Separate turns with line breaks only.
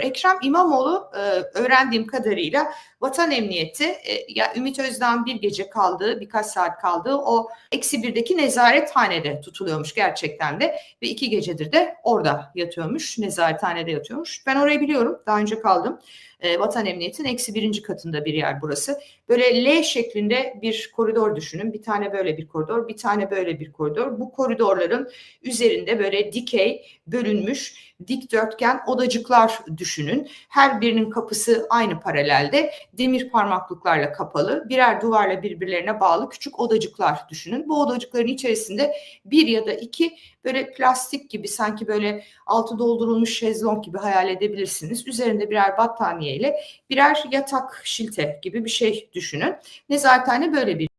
Ekrem İmamoğlu e, öğrendiğim kadarıyla Vatan Emniyeti e, ya Ümit Özdağ'ın bir gece kaldığı, birkaç saat kaldığı o eksi birdeki nezarethanede tutuluyormuş gerçekten de ve iki gecedir de orada yatıyormuş, nezarethanede yatıyormuş. Ben orayı biliyorum, daha önce kaldım. E, Vatan Emniyeti'nin eksi birinci katında bir yer burası. Böyle L şeklinde bir koridor düşünün. Bir tane böyle bir koridor, bir tane böyle bir koridor. Bu koridorların üzerinde böyle dikey, bölünmüş, dikdörtgen odacıklar düşünün. Her birinin kapısı aynı paralelde demir parmaklıklarla kapalı, birer duvarla birbirlerine bağlı küçük odacıklar düşünün. Bu odacıkların içerisinde bir ya da iki böyle plastik gibi sanki böyle altı doldurulmuş şezlong gibi hayal edebilirsiniz. Üzerinde birer battaniye ile birer yatak şilte gibi bir şey düşünün. Nezarethane böyle bir